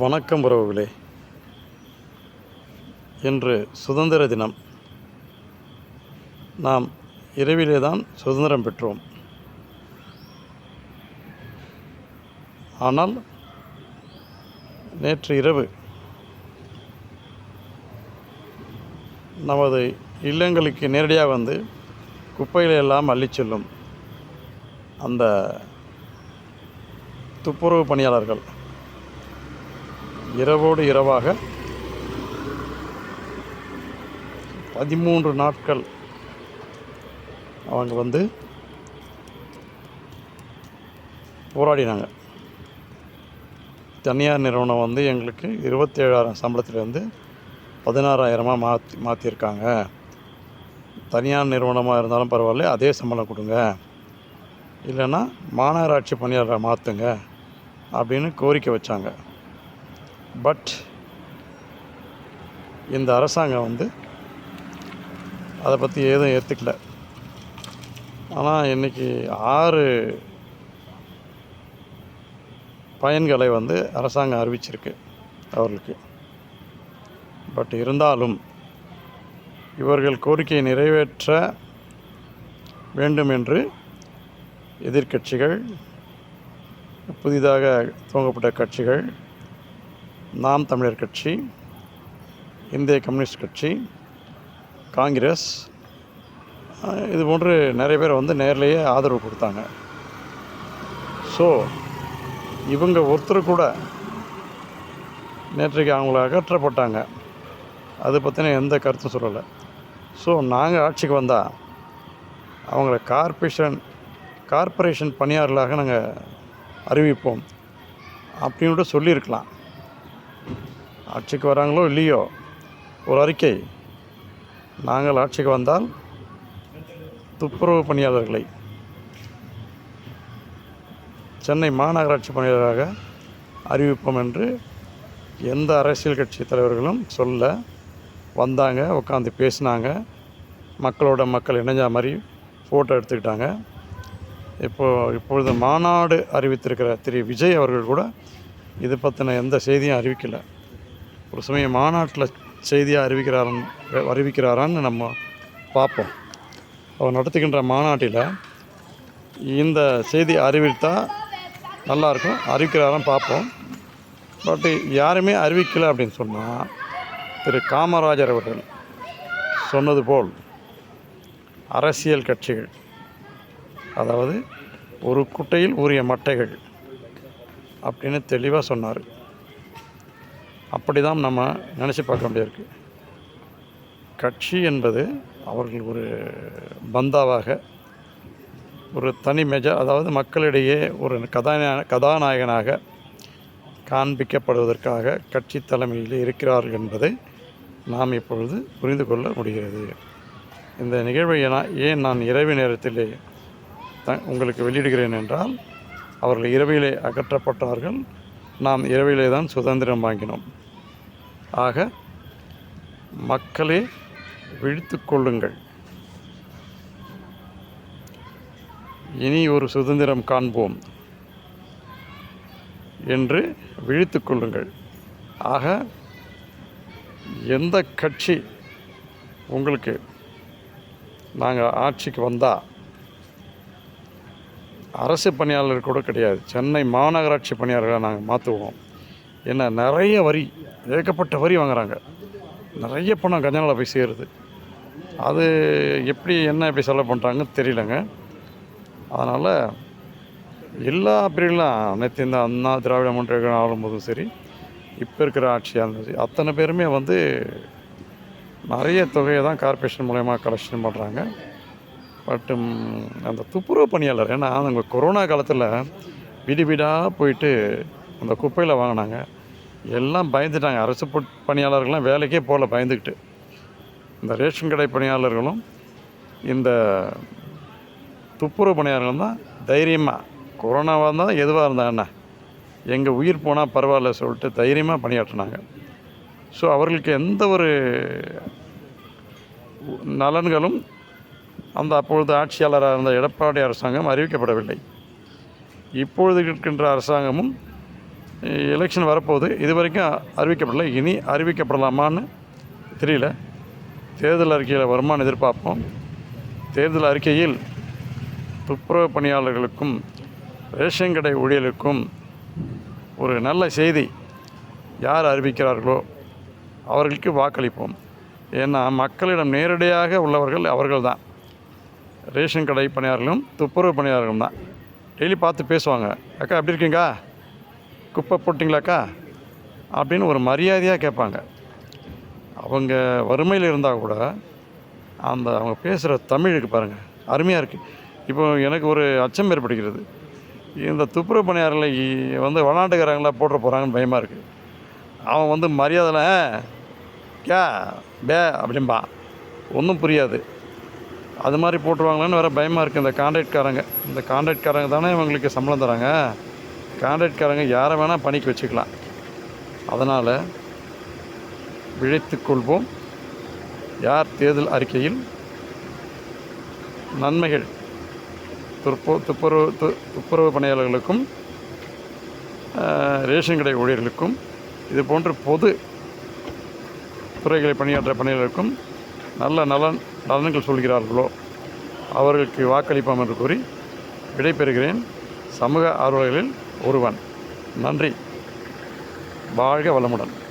வணக்கம் உறவுகளே. இன்று சுதந்திர தினம். நாம் இரவிலே தான் சுதந்திரம் பெற்றோம். ஆனால் நேற்று இரவு நமது இல்லங்களுக்கு நேரடியாக வந்து குப்பைகளை எல்லாம் அள்ளிச் செல்லும் அந்த துப்புரவு பணியாளர்கள் இரவோடு இரவாக பதிமூன்று நாட்கள் அவங்க வந்து போராடினாங்க. தனியார் நிறுவனம் வந்து எங்களுக்கு இருபத்தேழாயிரம் சம்பளத்திலேருந்து பதினாறாயிரமாக மாற்றி மாற்றிருக்காங்க தனியார் நிறுவனமாக இருந்தாலும் பரவாயில்ல அதே சம்பளம் கொடுங்க. இல்லைன்னா மாநகராட்சி பணியாளரை மாற்றுங்க அப்படின்னு கோரிக்கை வச்சாங்க. பட் இந்த அரசாங்கம் வந்து அதை பற்றி எதுவும் ஏற்றுக்கல. ஆனால் இன்றைக்கி ஆறு பயன்களை வந்து அரசாங்கம் அறிவிச்சிருக்கு அவர்களுக்கு. பட் இருந்தாலும் இவர்கள் கோரிக்கையை நிறைவேற்ற வேண்டும் என்று எதிர்க்கட்சிகள் புதிதாக துவங்கப்பட்ட கட்சிகள் நாம் தமிழர் கட்சி இந்திய கம்யூனிஸ்ட் கட்சி காங்கிரஸ் இது போன்று நிறைய பேர் வந்து நேர்லேயே ஆதரவு கொடுத்தாங்க. ஸோ இவங்க ஒருத்தர் கூட நேற்றைக்கு அவங்கள அகற்றப்பட்டாங்க. அதை பற்றின எந்த கருத்தும் சொல்லலை. ஸோ நாங்கள் ஆட்சிக்கு வந்தால் அவங்கள கார்பரேஷன் கார்ப்பரேஷன் பணியாளர்களாக நாங்கள் அறிவிப்போம். அப்படின்னு கூட சொல்லியிருக்கலாம். ஆட்சிக்கு வராங்களோ இல்லையோ ஒரு அறிக்கை. நாங்கள் ஆட்சிக்கு வந்தால் துப்புரவு பணியாளர்களை சென்னை மாநகராட்சி பணியாளராக அறிவிப்போம் என்று எந்த அரசியல் கட்சி தலைவர்களும் சொல்ல வந்தாங்க உட்காந்து பேசினாங்க. மக்களோட மக்கள் இணைஞ்ச மாதிரி ஃபோட்டோ எடுத்துக்கிட்டாங்க. இப்போது இப்பொழுது மாநாடு அறிவித்திருக்கிற திரு. விஜய் அவர்கள் கூட இது பற்றின எந்த செய்தியும் அறிவிக்கலை. ஒரு சமயம் மாநாட்டில் செய்தியாக அறிவிக்கிறாரன் அறிவிக்கிறாரான்னு நம்ம பார்ப்போம். அவர் நடத்துகின்ற மாநாட்டில் இந்த செய்தி அறிவித்தால் நல்லாயிருக்கும் அறிவிக்கிறாரான்னு பார்ப்போம். பட் யாருமே அறிவிக்கலை அப்படின்னு சொன்னால் திரு காமராஜர் அவர்கள் சொன்னது போல் அரசியல் கட்சிகள் அதாவது ஒரு குட்டையில் உரிய மட்டைகள் அப்படின்னு தெளிவாக சொன்னார். அப்படி தான் நம்ம நினச்சி பார்க்க வேண்டியிருக்கு. கட்சி என்பது அவர்கள் ஒரு பந்தாவாக ஒரு தனி மெஜா அதாவது மக்களிடையே ஒரு கதாநாய கதாநாயகனாக காண்பிக்கப்படுவதற்காக கட்சி தலைமையில் இருக்கிறார்கள் என்பதை நாம் இப்பொழுது புரிந்து கொள்ள முடிகிறது. இந்த நிகழ்வை ஏன் நான் இரவு நேரத்திலே த உங்களுக்கு வெளியிடுகிறேன் என்றால் அவர்கள் இரவிலே அகற்றப்பட்டார்கள். நாம் இரவிலே தான் சுதந்திரம் வாங்கினோம். ஆக மக்களே விழித்து கொள்ளுங்கள். இனி ஒரு சுதந்திரம் காண்போம் என்று விழித்து கொள்ளுங்கள். ஆக எந்த கட்சி உங்களுக்கு நாங்கள் ஆட்சிக்கு வந்தால் அரசு பணியாளர் கூட கிடையாது. சென்னை மாநகராட்சி பணியாளர்களை நாங்கள் மாற்றுவோம் ஏன்னா நிறைய வரி ஏகப்பட்ட வரி வாங்குறாங்க. நிறைய பணம் கஜானாவில் போய் சேருது. அது எப்படி என்ன எப்படி செலவு பண்ணுறாங்கன்னு தெரியலங்க. அதனால் எல்லா பிரிவுலாம் அனைத்து இந்த அண்ணா திராவிட முன்னேற்ற ஆளும்போதும் சரி இப்போ இருக்கிற ஆட்சியாக இருந்தாலும் சரி அத்தனை பேருமே வந்து நிறைய தொகையை தான் கார்ப்பரேஷன் மூலயமா கலெக்ஷன் பண்ணுறாங்க பட்டு அந்த துப்புரவு பணியாளர் ஏன்னா அவங்க கொரோனா காலத்தில் வீடு வீடாக போயிட்டு அந்த குப்பையில் வாங்கினாங்க. எல்லாம் பயந்துட்டாங்க. அரசு பணியாளர்கள்லாம் வேலைக்கே போகல பயந்துக்கிட்டு இந்த ரேஷன் கடை பணியாளர்களும் இந்த துப்புரவு பணியாளர்களும் தான் தைரியமாக கொரோனாவாக இருந்தால் எதுவாக இருந்தாங்கண்ணா எங்கள் உயிர் போனால் பரவாயில்ல சொல்லிட்டு தைரியமாக பணியாற்றினாங்க. ஸோ அவர்களுக்கு எந்த ஒரு நலன்களும் அந்த அப்பொழுது ஆட்சியாளராக இருந்த எடப்பாடி அரசாங்கம் அறிவிக்கப்படவில்லை. இப்பொழுது இருக்கின்ற அரசாங்கமும் எலெக்ஷன் வரப்போகுது. இது வரைக்கும் அறிவிக்கப்படலை. இனி அறிவிக்கப்படலாமான்னு தெரியல. தேர்தல் அறிக்கையில் வருமானு எதிர்பார்ப்போம். தேர்தல் அறிக்கையில் துப்புரவு பணியாளர்களுக்கும் ரேஷன் கடை ஊழியர்களுக்கும் ஒரு நல்ல செய்தி யார் அறிவிக்கிறார்களோ அவர்களுக்கு வாக்களிப்போம். ஏன்னா மக்களிடம் நேரடியாக உள்ளவர்கள் அவர்கள் தான் ரேஷன் கடை பணியாளர்களும் துப்புரவு பணியாளர்களும் தான். டெய்லி பார்த்து பேசுவாங்க. அக்கா எப்படி இருக்கீங்க குப்பை போட்டிங்களாக்கா? அப்படின்னு ஒரு மரியாதையாக கேட்பாங்க. அவங்க வறுமையில் இருந்தால் கூட அந்த அவங்க பேசுகிற தமிழுக்கு பாருங்கள் அருமையாக இருக்குது இப்போ எனக்கு ஒரு அச்சம் ஏற்படுகிறது. இந்த துப்புரவு பணியாளர்களை வந்து வளாண்டுக்காரங்களா போட்டுற போகிறாங்கன்னு பயமாக இருக்குது அவன் வந்து மரியாதையில் கே பே அப்படின்பா ஒன்றும் புரியாது. அது மாதிரி போட்டுருவாங்களான்னு வேறு பயமாக இருக்குது இந்த கான்ட்ராக்ட்காரங்க இந்த கான்ட்ராக்ட்காரங்க தானே இவங்களுக்கு சம்பளம் தராங்க. கான்ட்ராக்ட்காரங்க யாரை வேணால் பணிக்கு வச்சுக்கலாம். அதனால் விழைத்துக்கொள்வோம் யார் தேர்தல் அறிக்கையில் நன்மைகள் துப்பு துப்புரவு து துப்புரவு பணியாளர்களுக்கும் ரேஷன் கடை ஊழியர்களுக்கும் இது போன்ற பொது துறைகளை பணியாற்ற பணியாளர்களுக்கும் நல்ல நலன் நலன்கள் சொல்கிறார்களோ அவர்களுக்கு வாக்களிப்போம் என்று கூறி விடைபெறுகிறேன். சமூக ஆர்வலர்களில் ஒருவன். நன்றி. வாழ்க வளமுடன்.